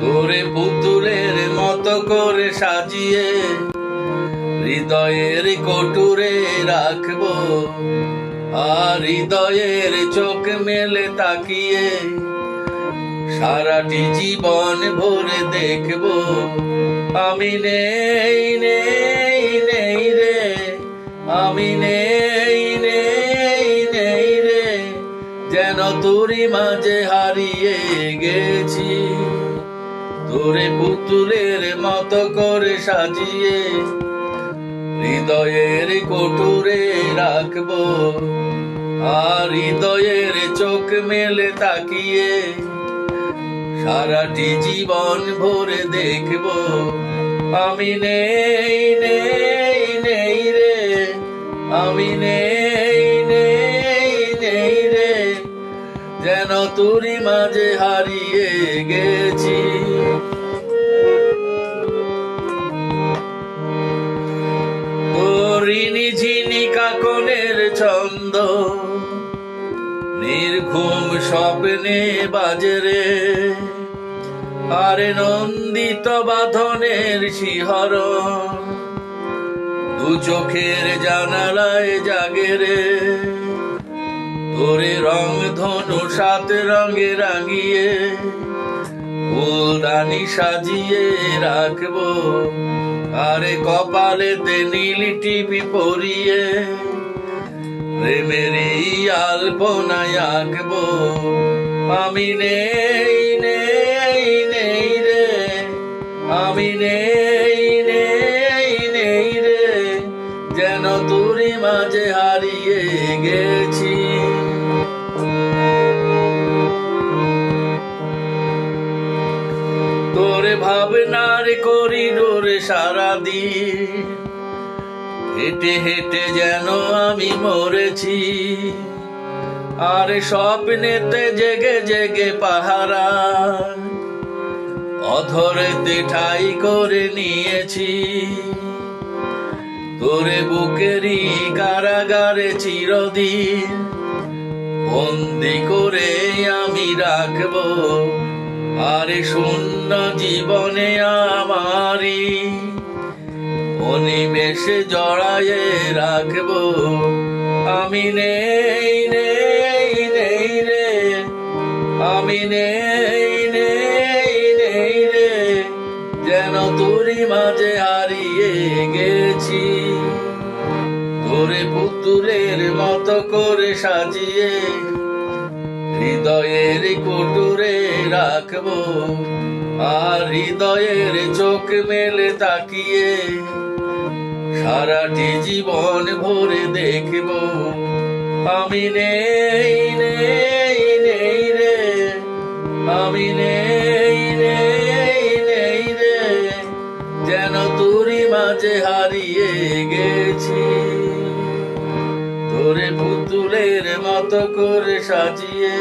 তোরে পুতুলের মতো করে সাজিয়ে হৃদয়ের কটুরে রাখব। আর হৃদয়ের চোখ মেলে তাকিয়ে সারাটি জীবন ভরে দেখব। আমি নেই যেন তোরই মাঝে হারিয়ে গেছি। তোরে পুতুলের মতো করে সাজিয়ে হৃদয়ের কটুরে রাখব আর হৃদয়ের চোখ মেলে তাকিয়ে সারাটি জীবন ভরে দেখব। আমি নেই নেই নেই রে, আমি নেই মাঝে হারিয়ে গেছি। হরিণী ঝিনি কাকনের ছন্দ, নির্ঘুম স্বপ্নে বাজরে আরে নন্দিত বাঁধনের শিহর, দু চোখের জানালায় জাগেরে তোরে রং ধনু সাত রঙে রাঙিয়ে, ফুলদানি সাজিয়ে রাখব। আরে কপালেতে নীলি টিপি পরিয়ে, প্রেমের এই আলপনায় আঁকবো। আমি নেই নেই নেই রে, আমি নেই নেই নেই রে, যেন তুরি মাঝে হারিয়ে গেছি। করিডোরে সারাদিন হেঁটে হেঁটে যেন আমি মরেছি। আর স্বপ্নেতে জেগে জেগে পাহারা অধরেতে ঠাই করে নিয়েছি। তোরে বুকেরই কারাগারে চিরদিন বন্দি করে আমি রাখব। আরে শূন্য জীবনে আমারি অনিমেষে জড়ায়ে রাখব। আমি নেই নেই নেই রে। আমি নেই নেই নেই রে। যেন তোরই মাঝে হারিয়ে গেছি। তোরে পুতুলের মতো করে সাজিয়ে, হৃদয়ের কুটুরে রাখব। আর হৃদয়ের চোখ মেলে তাকিয়ে সারাটি জীবন ভরে দেখব। আমি নেই নেই নেই রে। আমি নেই নেই নেই রে। যেন তুরি মাঝে হারিয়ে গেছি। তোরে পুতুলের মতো করে সাজিয়ে